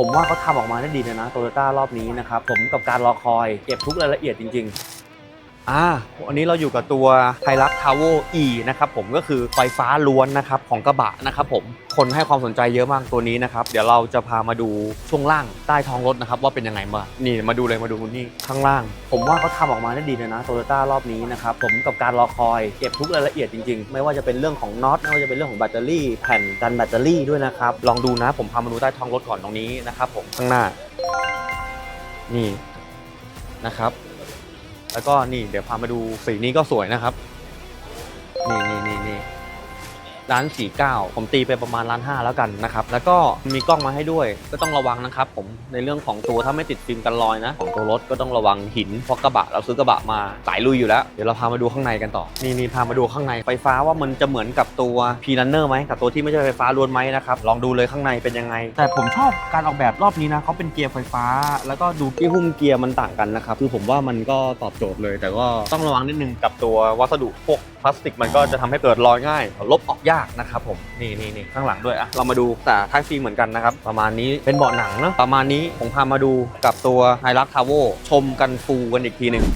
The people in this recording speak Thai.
ผมว่าเขาทำออกมาได้ดีเลยนะโตโยต้ารอบนี้นะครับผมกับการรอคอยเก็บทุกรายละเอียดจริง ๆ อ่าวันนี้เราอยู่กับตัวไ i รั t ทาวเวอร์ E นะครับผมก็คือไฟฟ้าล้วนนะครับของกระบะนะครับผมคนให้ความสนใจเยอะมากตัวนี้นะครับ เดี๋ยวเราจะพามาดูช่วงล่างใต้ท้องรถนะครับ ว่าเป็นยังไงมางนี่มาดูเลยมาดูนี่ข้างล่าง ผมว่าเขาทำออกมาได้ดีเลยนะโตโยต้ารอบนี้นะครับผมกับการรอคอยเก็บทุกรายละเอียดจริงๆ ไม่ว่าจะเป็นเรื่องของน็อตไม่ว่าจะเป็นเรื่องของแบตเตอรี่แผ่นกันแบตเตอรี่ด้วยนะครับลองดูนะผมพามาดูใต้ท้องรถก่อนตรงนี้นะครับผมข้างหน้า นี่นะครับ แล้วก็นี่เดี๋ยวพามาดูสีนี้ก็สวยนะครับ นี่นี่ ร้านสี่เก้าผมตีไปประมาณล้านห้าแล้วกันนะครับแล้วก็มีกล้องมาให้ด้วยก็ต้องระวังนะครับ ผมในเรื่องของตัวถ้าไม่ติดฟิล์มกันรอยนะ ของตัวรถก็ต้องระวังหินเพราะกระบะเราซื้อกระบะมาสายลุยอยู่แล้ว เดี๋ยวเราพามาดูข้างในกันต่อนี่นี่พามาดูข้างในไฟฟ้าว่ามันจะเหมือนกับตัวพีนันเนอร์ไหมกับตัวที่ไม่ใช่ไฟฟ้าล้วนไหมนะครับลองดูเลยข้างในเป็นยังไง แต่ผมชอบการออกแบบรอบนี้นะเขาเป็นเกียร์ไฟฟ้า แล้วก็ดูที่หุ้มเกียร์มันต่างกันนะครับคือผมว่ามันก็ตอบโจทย์เลย แต่ก็ต้องระวังนิดนึงกับตัววัสดุพวกพลาสติกมันก็จะทำให้เกิดรอยง่ายลบออกยากนะครับผมนี่นี่นี่ข้างหลังด้วยอะเรามาดูแต่ท้ายฟิล์มเหมือนกันนะครับ ประมาณนี้เป็นเบาะหนังเนาะประมาณนี้ผมพามาดูกับตัวไฮรักทาวเวชมกันฟูกันอีกทีหนึ่ง